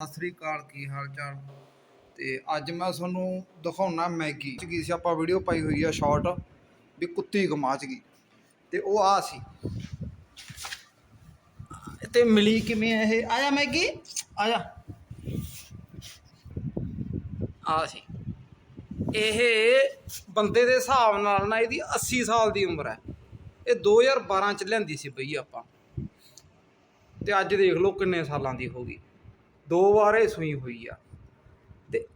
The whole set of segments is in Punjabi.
ਸਤਿ ਸ੍ਰੀ ਅਕਾਲ, ਕੀ ਹਾਲ ਚਾਲ ਤੇ ਅੱਜ ਮੈਂ ਤੁਹਾਨੂੰ ਦਿਖਾਉਣਾ ਮੈਗੀ। ਚ ਕੀ ਸੀ ਆਪਾਂ ਵੀਡੀਓ ਪਾਈ ਹੋਈ ਆ ਸ਼ਾਰਟ ਵੀ ਕੁੱਤੀ ਗਮਾਚ ਗਈ। ਤੇ ਉਹ ਆ ਸੀ। ਤੇ ਮਿਲੀ ਕਿਵੇਂ ਇਹ? ਆਇਆ ਮੈਗੀ? ਆਇਆ। ਆ ਸੀ। ਇਹ ਬੰਦੇ ਦੇ ਹਿਸਾਬ ਨਾਲ ਨਾ ਇਹਦੀ 80 ਸਾਲ ਦੀ ਉਮਰ ਹੈ। ਇਹ 2012 ਚ ਲਿਆਂਦੀ ਸੀ ਬਈ ਆਪਾਂ। ਤੇ ਅੱਜ ਦੇਖ ਲਓ ਕਿੰਨੇ ਸਾਲਾਂ ਦੀ ਹੋ ਗਈ। ਦੋ ਵਾਰ ਇਹ ਸੂਈ ਹੋਈ ਆ। ਤੇ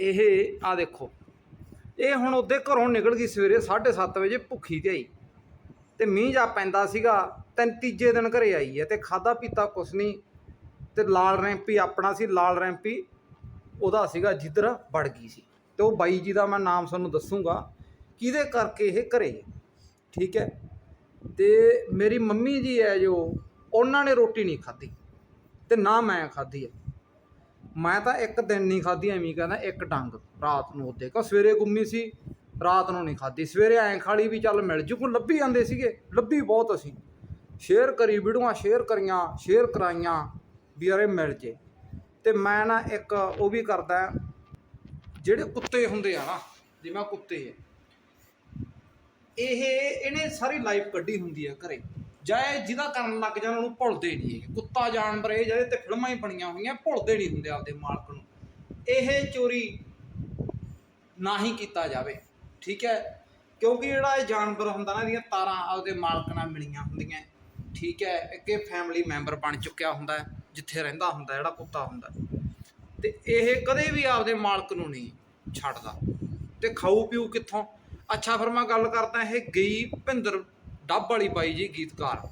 ਇਹ ਆ ਦੇਖੋ। ਇਹ ਹੁਣ ਉਹਦੇ ਘਰੋਂ ਨਿਕਲ ਗਈ ਸਵੇਰੇ 7:30 ਵਜੇ ਭੁੱਖੀ ਤੇ ਆਈ। ਤੇ ਮੀਂਹ ਜਾ ਪੈਂਦਾ ਸੀਗਾ, ਤਿੰਨ ਤੀਜੇ ਦਿਨ ਘਰੇ ਆਈ ਹੈ ਤੇ ਖਾਦਾ ਪੀਤਾ ਕੁਛ ਨਹੀਂ ਤੇ ਲਾਲ ਰੈਂਪੀ ਆਪਣਾ ਸੀ, ਲਾਲ ਰੈਂਪੀ ਉਹਦਾ ਸੀਗਾ ਜਿੱਧਰ ਵੜ ਗਈ ਸੀ। ਤੇ ਉਹ ਬਾਈ ਜੀ ਦਾ ਮੈਂ ਨਾਮ ਤੁਹਾਨੂੰ ਦੱਸੂਗਾ, ਕਿਹਦੇ ਕਰਕੇ ਇਹ ਘਰੇ ਠੀਕ ਹੈ। ਤੇ ਮੇਰੀ ਮੰਮੀ ਜੀ ਹੈ ਜੋ, ਉਹਨਾਂ ਨੇ ਰੋਟੀ ਨਹੀਂ ਖਾਧੀ। ਤੇ ਨਾ ਮੈਂ ਖਾਧੀ ਹੈ ਮੈਂ ਤਾਂ ਇੱਕ ਦਿਨ ਨਹੀਂ ਖਾਧੀ, ਐਵੇਂ ਕਹਿੰਦਾ ਇੱਕ ਡੰਗ, ਰਾਤ ਨੂੰ ਉਹਦੇ ਕੋ ਸਵੇਰੇ ਗੁੰਮੀ ਸੀ, ਰਾਤ ਨੂੰ ਨਹੀਂ ਖਾਧੀ। ਸਵੇਰੇ ਐਂ ਖਾਲੀ ਵੀ ਚੱਲ ਮਿਲ ਜੂ ਕੋ ਲੱਭੀ ਜਾਂਦੇ ਸੀਗੇ, ਲੱਭੀ ਬਹੁਤ ਅਸੀਂ। ਸ਼ੇਅਰ ਕਰੀ ਵੀਡੀਓਆਂ, ਸ਼ੇਅਰ ਕਰੀਆਂ, ਸ਼ੇਅਰ ਕਰਾਈਆਂ ਵੀ ਯਾਰ ਮਿਲ ਜੇ। ਤੇ ਮੈਂ ਨਾ ਇੱਕ ਉਹ ਵੀ ਕਰਦਾ, ਜਿਹੜੇ ਕੁੱਤੇ ਹੁੰਦੇ ਆ ਨਾ ਜਿਵੇਂ ਕੁੱਤੇ ਇਹ, ਇਹਨੇ ਸਾਰੀ ਲਾਈਫ ਕੱਢੀ ਹੁੰਦੀ ਹੈ ਘਰੇ। ਜਾਂ ਇਹ ਜਿਹਦਾ ਕਰਨ ਲੱਗ ਜਾਣ ਉਹਨੂੰ ਭੁੱਲਦੇ ਨਹੀਂ ਹੈਗੇ। ਕੁੱਤਾ, ਜਾਨਵਰ ਇਹ ਜਿਹਦੇ ਤੇ ਫਿਲਮਾਂ ਹੀ ਬਣੀਆਂ ਹੋਈਆਂ, ਭੁੱਲਦੇ ਨਹੀਂ ਹੁੰਦੇ ਆਪਦੇ ਮਾਲਕ ਨੂੰ। ਇਹ ਚੋਰੀ ਨਾ ਹੀ ਕੀਤਾ ਜਾਵੇ, ਠੀਕ ਹੈ? ਕਿਉਂਕਿ ਜਿਹੜਾ ਇਹ ਜਾਨਵਰ ਹੁੰਦਾ ਨਾ, ਇਹਦੀਆਂ ਤਾਰਾਂ ਆਪਦੇ ਮਾਲਕ ਨਾਲ ਮਿਲੀਆਂ ਹੁੰਦੀਆਂ। ਠੀਕ ਹੈ, ਇੱਕ ਇਹ ਫੈਮਿਲੀ ਮੈਂਬਰ ਬਣ ਚੁੱਕਿਆ ਹੁੰਦਾ ਜਿੱਥੇ ਰਹਿੰਦਾ ਹੁੰਦਾ, ਜਿਹੜਾ ਕੁੱਤਾ ਹੁੰਦਾ। ਤੇ ਇਹ ਕਦੇ ਵੀ ਆਪਦੇ ਮਾਲਕ ਨੂੰ ਨਹੀਂ ਛੱਡਦਾ। ਤੇ ਖਾਊ ਪੀਊ ਕਿੱਥੋਂ? ਅੱਛਾ, ਫਿਰ ਮੈਂ ਗੱਲ ਕਰਦਾ, ਇਹ ਗਈ ਭਿੰਦਰ ਡੱਬ ਵਾਲੀ ਬਾਈ ਜੀ ਗੀਤਕਾਰ।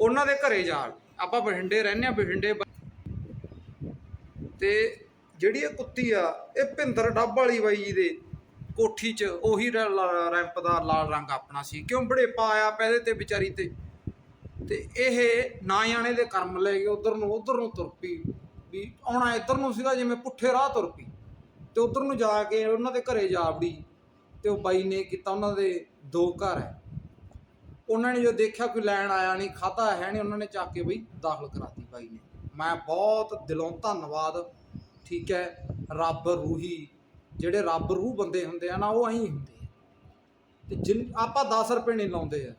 ਉਹਨਾਂ ਦੇ ਘਰੇ ਜਾ ਆਪਾਂ ਬਠਿੰਡੇ ਰਹਿੰਦੇ ਆ ਬਠਿੰਡੇ ਤੇ ਜਿਹੜੀ ਇਹ ਕੁੱਤੀ ਆ, ਇਹ ਭਿੰਦਰ ਡੱਬ ਵਾਲੀ ਬਾਈ ਜੀ ਦੇ ਕੋਠੀ 'ਚ ਉਹੀ ਰ- ਰੈਂਪ ਦਾ ਲਾਲ ਰੰਗ ਆਪਣਾ ਸੀ। ਕਿਉਂ ਬੜੇ ਪਾਇਆ ਪੈਦੇ ਤੇ ਵਿਚਾਰੀ ਤੇ? ਤੇ ਇਹ ਨਾ ਜਾਣੇ ਦੇ ਕਰਮ ਲੈ ਗਏ ਉਧਰ ਨੂੰ ਉਧਰ ਨੂੰ ਤੁਰ ਪਈ। ਵੀ ਆਉਣਾ ਇੱਧਰ ਨੂੰ ਸੀਗਾ, ਜਿਵੇਂ ਪੁੱਠੇ ਰਾਹ ਤੁਰ ਪਈ। ਤੇ ਉਧਰ ਨੂੰ ਜਾ ਕੇ ਉਹਨਾਂ ਦੇ ਘਰੇ ਜਾ ਵੜੀ। ਤੇ ਉਹ ਬਾਈ ਨੇ ਕੀਤਾ ਉਹਨਾਂ ਦੇ ਦੋ ਘਰ ਹੈ। ਉਹਨਾਂ ਨੇ ਜੋ ਦੇਖਿਆ ਕੋਈ ਲੈਣ ਆਇਆ ਨਹੀਂ ਖਾਤਾ ਹੈ ਨਹੀਂ, ਉਹਨਾਂ ਨੇ ਚੱਕ ਕੇ ਬਈ ਦਾਖਲ ਕਰਾਤੀ ਬਾਈ ਨੇ। ਮੈਂ ਬਹੁਤ ਦਿਲੋਂ ਧੰਨਵਾਦ, ਠੀਕ ਹੈ, ਰੱਬ ਰੂਹੀ, ਜਿਹੜੇ ਰੱਬ ਰੂਹ ਬੰਦੇ ਹੁੰਦੇ ਆ ਨਾ, ਉਹ ਐਂ ਹੁੰਦੇ ਆ। ਤੇ ਜਿਨ, ਆਪਾਂ 10 ਰੁਪਏ ਨਹੀਂ ਲਾਉਂਦੇ ਆ।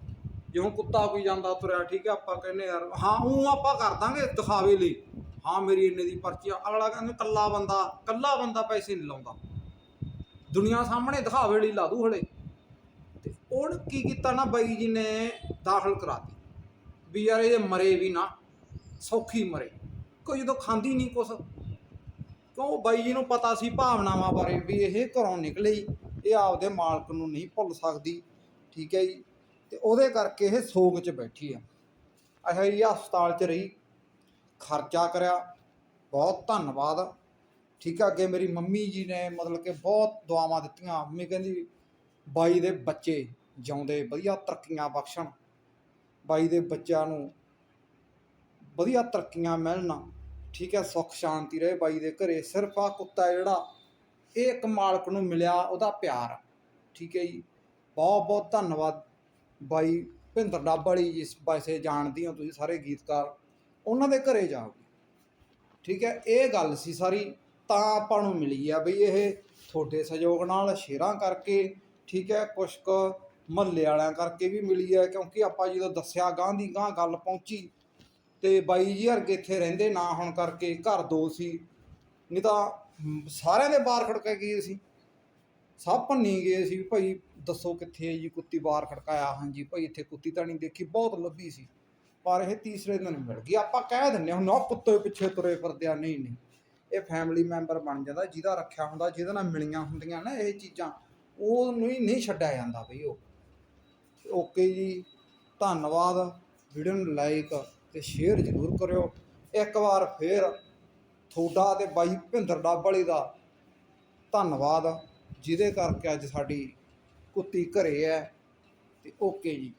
ਜਿਉਂ ਕੁੱਤਾ ਕੋਈ ਜਾਂਦਾ ਤੁਰਿਆ, ਠੀਕ ਹੈ, ਆਪਾਂ ਕਹਿੰਦੇ ਯਾਰ ਹਾਂ ਉਹ ਆਪਾਂ ਕਰ ਦਾਂਗੇ ਦਿਖਾਵੇ ਲਈ। ਹਾਂ, ਮੇਰੀ ਇੰਨੇ ਦੀ ਪਰਚੀ ਆ। ਅਗਲਾ ਕਹਿੰਦਾ ਕੱਲਾ ਬੰਦਾ ਕੱਲਾ ਬੰਦਾ ਪੈਸੇ ਨਹੀਂ ਲਾਉਂਦਾ। ਦੁਨੀਆ ਸਾਹਮਣੇ ਦਿਖਾਵੇ ਲਈ ਲਾ ਦੂ ਹਲੇ। ਉਹਨੇ ਕੀ ਕੀਤਾ ਨਾ ਬਾਈ ਜੀ ਨੇ ਦਾਖਲ ਕਰਾਤੀ। ਵੀ ਯਾਰ ਇਹ ਮਰੇ ਵੀ ਨਾ, ਸੌਖੀ ਮਰੇ। ਕੋਈ ਜਦੋਂ ਖਾਂਦੀ ਨਹੀਂ ਕੁਛ। ਕਿਉਂ ਬਾਈ ਜੀ ਨੂੰ ਪਤਾ ਸੀ ਭਾਵਨਾਵਾਂ ਬਾਰੇ ਵੀ ਇਹ ਘਰੋਂ ਨਿਕਲੀ ਇਹ ਆਪਦੇ ਮਾਲਕ ਨੂੰ ਨਹੀਂ ਭੁੱਲ ਸਕਦੀ। ਠੀਕ ਹੈ ਜੀ। ਤੇ ਉਹਦੇ ਕਰਕੇ ਇਹ ਸੋਗ 'ਚ ਬੈਠੀ ਆ। ਅੱਛਾ ਜੀ ਹਸਪਤਾਲ 'ਚ ਰਹੀ। ਖਰਚਾ ਕਰਿਆ। ਬਹੁਤ ਧੰਨਵਾਦ। ਠੀਕ ਆ, ਅੱਗੇ ਮੇਰੀ ਮੰਮੀ ਜੀ ਨੇ ਮਤਲਬ ਕਿ ਬਹੁਤ ਦੁਆਵਾਂ ਦਿੱਤੀਆਂ। ਮੰਮੀ ਕਹਿੰਦੀ ਬਾਈ ਦੇ ਬੱਚੇ ਜਿਉਂਦੇ, ਵਧੀਆ ਤਰੱਕੀਆਂ ਬਖਸ਼ਣ। ਬਾਈ ਦੇ ਬੱਚਿਆਂ ਨੂੰ ਵਧੀਆ ਤਰੱਕੀਆਂ ਮਿਲਣ, ਠੀਕ ਹੈ, ਸੁੱਖ ਸ਼ਾਂਤੀ ਰਹੇ ਬਾਈ ਦੇ ਘਰੇ। ਸਿਰਫ ਆ ਕੁੱਤਾ ਜਿਹੜਾ, ਇਹ ਇੱਕ ਮਾਲਕ ਨੂੰ ਮਿਲਿਆ ਉਹਦਾ ਪਿਆਰ, ਠੀਕ ਹੈ ਜੀ। ਬਹੁਤ ਬਹੁਤ ਧੰਨਵਾਦ ਬਾਈ ਭਿੰਦਰ ਡੱਬ ਵਾਲੀ, ਜਿਸ ਪਾਸੇ ਜਾਣਦੀ ਹੋ ਤੁਸੀਂ ਸਾਰੇ ਗੀਤਕਾਰ, ਉਹਨਾਂ ਦੇ ਘਰੇ ਜਾਓ। ਠੀਕ ਹੈ, ਇਹ ਗੱਲ ਸੀ ਸਾਰੀ, ਤਾਂ ਆਪਾਂ ਨੂੰ ਮਿਲੀ ਆ ਬਈ ਇਹ ਤੁਹਾਡੇ ਸਹਿਯੋਗ ਨਾਲ ਸ਼ੇਰਾਂ ਕਰਕੇ ਠੀਕ ਹੈ ਕੁਛ ਕੁ ਮਹੱਲੇ ਵਾਲਿਆਂ ਕਰਕੇ ਵੀ ਮਿਲੀ ਹੈ, ਕਿਉਂਕਿ ਆਪਾਂ ਜਦੋਂ ਦੱਸਿਆ ਗਾਂ ਦੀ ਗਾਂ ਗੱਲ ਪਹੁੰਚੀ ਤੇ ਬਾਈ ਜੀ ਵਰਗੇ ਇੱਥੇ ਰਹਿੰਦੇ ਨਾ ਹੋਣ ਕਰਕੇ ਘਰ ਦੋ ਸੀ, ਨਹੀਂ ਤਾਂ ਸਾਰਿਆਂ ਦੇ ਬਾਹਰ ਖੜਕਾ ਗਏ ਸੀ। ਸਭ ਭੰਨੀ ਗਏ ਸੀ ਭਾਈ ਦੱਸੋ ਕਿੱਥੇ ਹੈ ਜੀ ਕੁੱਤੀ ਬਾਹਰ ਖੜਕਾਇਆ, ਹਾਂਜੀ ਭਾਈ ਇੱਥੇ ਕੁੱਤੀ ਤਾਂ ਨਹੀਂ ਦੇਖੀ, ਬਹੁਤ ਲੱਭੀ ਸੀ। ਪਰ ਇਹ ਤੀਸਰੇ ਦਿਨ ਮਿਲ ਗਈ, ਆਪਾਂ ਕਹਿ ਦਿੰਨੇ ਹੁਣ ਨਾ ਕੁੱਤੇ ਪਿੱਛੇ ਤੁਰੇ ਫਿਰਦੇ ਆ, ਨਹੀਂ ਨਹੀਂ। ਇਹ ਫੈਮਿਲੀ ਮੈਂਬਰ ਬਣ ਜਾਂਦਾ, ਜਿਹਦਾ ਰੱਖਿਆ ਹੁੰਦਾ, ਜਿਹਦੇ ਨਾਲ ਮਿਲੀਆਂ ਹੁੰਦੀਆਂ ਨਾ ਇਹ ਚੀਜ਼ਾਂ। ਉਹ ਹੀ ਨਹੀਂ ਛੱਡਿਆ ਜਾਂਦਾ ਬਈ ਉਹ। ਓਕੇ ਜੀ, ਧੰਨਵਾਦ। ਵੀਡੀਓ ਨੂੰ ਲਾਈਕ ਤੇ ਸ਼ੇਅਰ ਜ਼ਰੂਰ ਕਰਿਓ। ਇੱਕ ਵਾਰ ਫੇਰ ਤੁਹਾਡਾ ਤੇ ਬਾਈ ਭਿੰਦਰ ਡੱਬ ਵਾਲੀ ਦਾ ਧੰਨਵਾਦ, ਜਿਹਦੇ ਕਰਕੇ ਅੱਜ ਸਾਡੀ ਕੁੱਤੀ ਘਰੇ ਹੈ। ਤੇ ਓਕੇ ਜੀ।